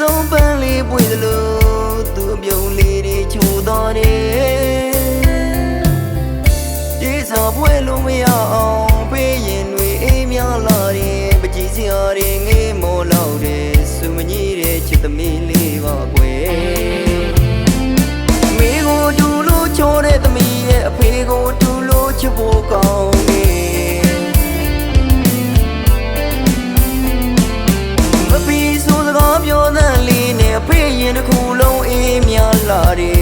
ဆုံးပန်းလေးပွေသလိုသူပြုံးလေးတွေချိုတော်တယ်ဒီစားပွဲလုံးမရအောင် တစ်ခုလုံးအေးမြလာတယ်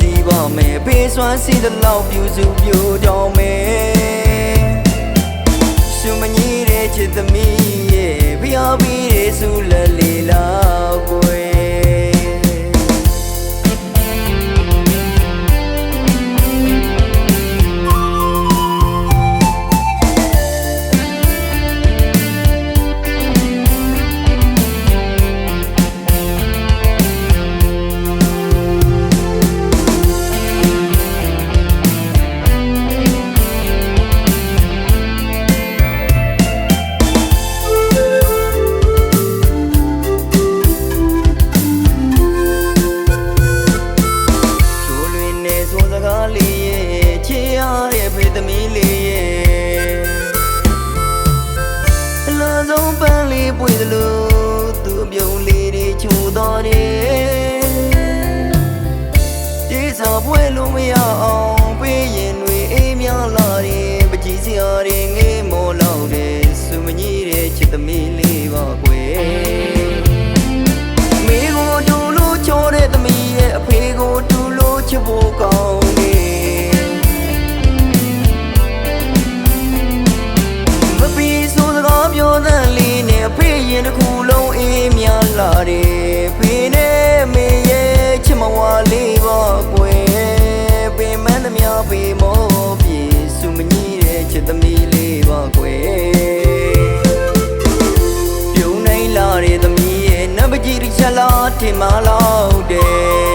စီးပါမယ်ပေးစွမ်းစီးတဲ့လောက်ပြူစုပြူတော်မယ် ပေမောပြေစုမညီတဲ့ချစ်သမီးလေးပါကွယ်ပြုံနိုင်လာတဲ့သမီးရဲ့နံပါတ်ကြီးတစ်ချက်လားထင်မလောက်တယ်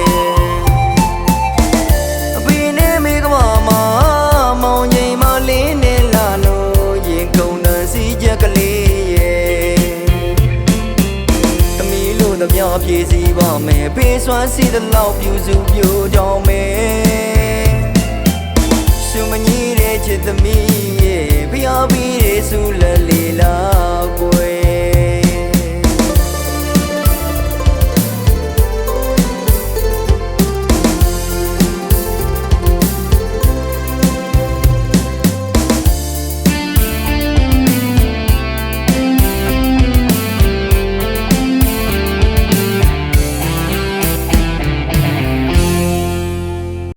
အပေနဲ့မိကမမမောင်ငိမ်မလေးနဲ့လာလို့ရင်ကုန်တန်းစီချက်ကလေးရဲ့သမီးလို့သမျှပြေစီပါမယ်ဖေးစွမ်းစီတဲ့လောက်ပြူစုပြူကြောင်းမယ် ရှုမကြီးတဲ့ချစ်သမီးဖော်ပြီးရေဆူလ